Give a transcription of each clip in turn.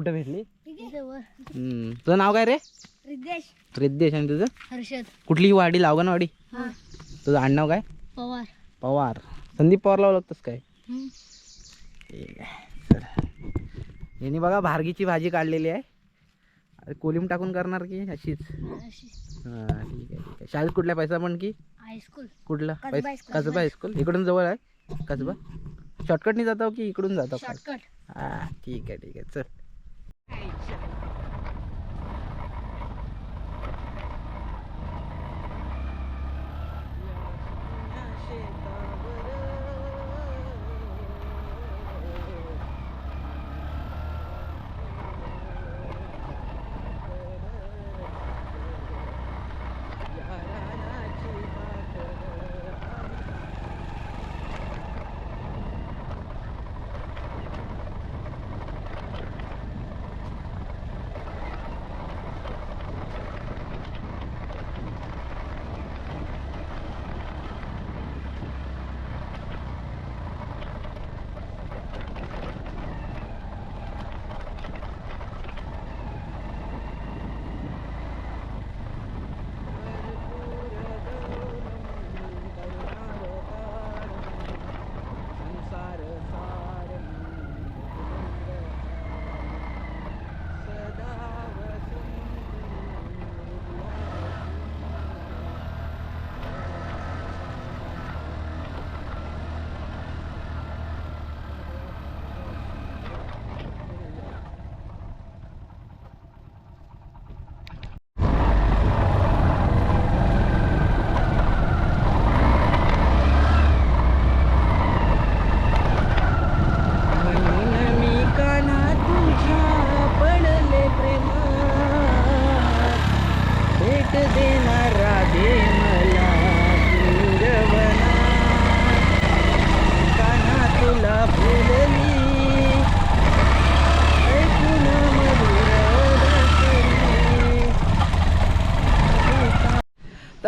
कुठे भेटली? हम्म. तुझं नाव काय रे? रिद्धेश. रिद्देश आणि तुझं? हर्षद. कुठली वाडी? लावगणवाडी तुझं आडनाव काय? पवार. पवार. संदीप पवारला ओळखतोस काय? हम्म. ठीक आहे. चल. यांनी बघा भारगीची भाजी काढलेली आहे. आता कोलिम टाकून करणार की अशीच? अशी हां ठीक आहे ठीक आहे. शाळेत कुठल्या पैसा पण की? हायस्कूल कुठला? कसबा पैसा हायस्कूल. कसबा हायस्कूल इकडून जवळ आहे. कसबा? शॉर्टकटनी जातो की इकडून जातो काय शॉर्टकट हा ठीक आहे ठीक आहे. चल. Ah, shit.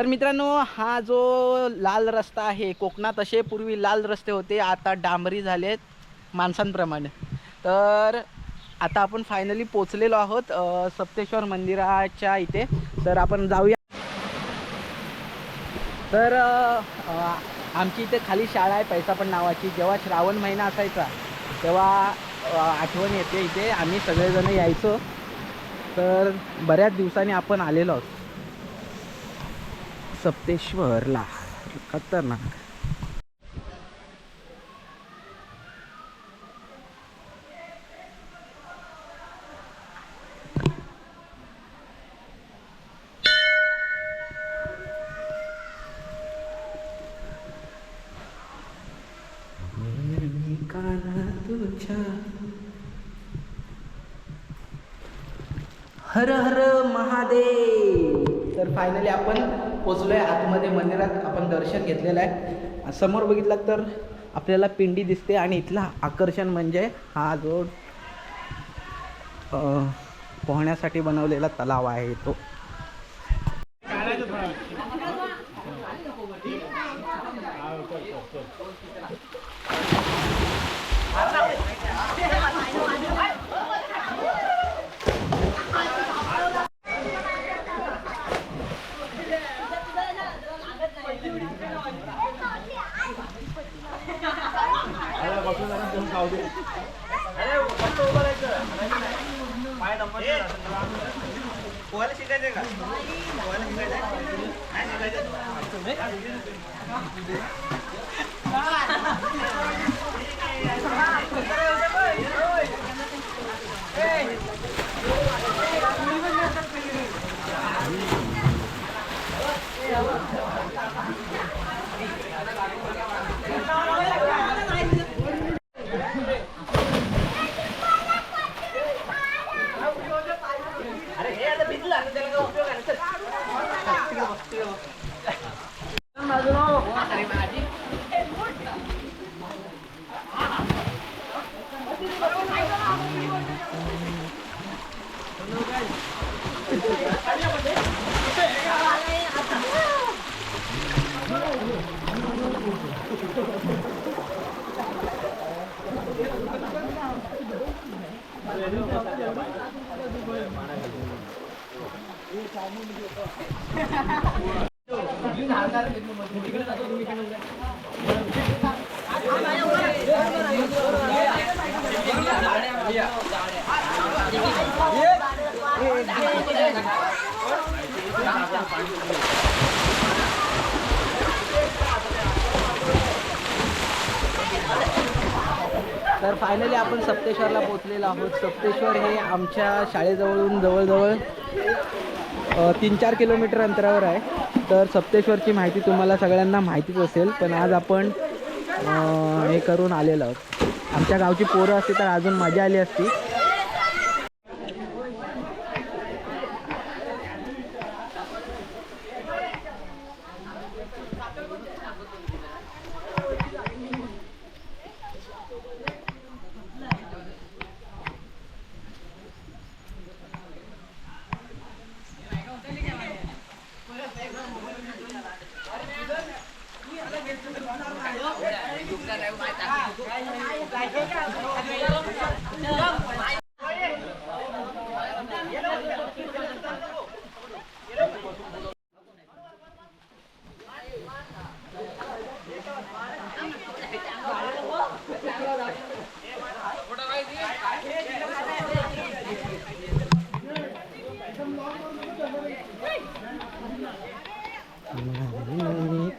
तर मित्रांनो हा जो लाल रस्ता आहे कोकणात असे पूर्वी लाल रस्ते होते आता डांबरी झालेत माणसांप्रमाणे. तर आता आपण फायनली पोचलेलो आहोत सप्तेश्वर मंदिराच्या इथे. तर आपण जाऊया. तर आमची इथे खाली शाळा आहे पैसा पण नावाची. जेव्हा श्रावण महिना असायचा तेव्हा आठवण येते इथे. आम्ही सगळेजण यायचो. तर बऱ्याच दिवसांनी आपण आलेलो आहोत. सप्तेश्वरला. खतरनाक. हर हर महादेव. तर फायनली आपण पोचलोय आतमध्ये मंदिरात आपण दर्शन घेतलेलं आहे. समोर बघितलं तर आपल्याला पिंडी दिसते आणि इथला आकर्षण म्हणजे हा जो पोहण्यासाठी बनवलेला तलाव आहे तो. देगा तर फायनली आपण सप्तेश्वरला पोहोचलेलो आहोत. सप्तेश्वर हे आमच्या शाळेजवळून जवळजवळ तीन चार किलोमीटर अंतरावर आहे. तर सप्तेश्वरची माहिती तुम्हाला सगळ्यांना माहितीच असेल पण आज आपण हे करून आलेलो आहोत. आमच्या गावची पोरं असती तर अजून मजा आली असती.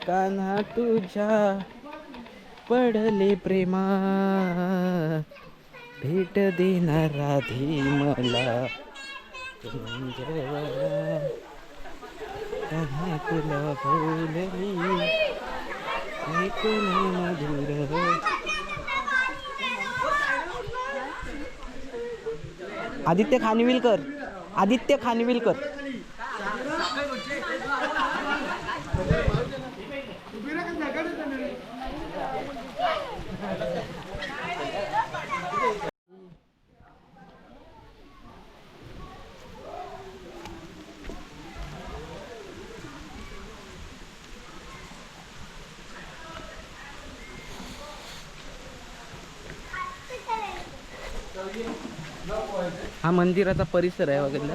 कान्हा तुझ्या पडले प्रेमा भेट देणार राधी मला कान्हा तुला बोलली ऐकून मधुर आदित्य खानविलकर आदित्य खानविलकर. हा मंदिराचा परिसर आहे वगैरे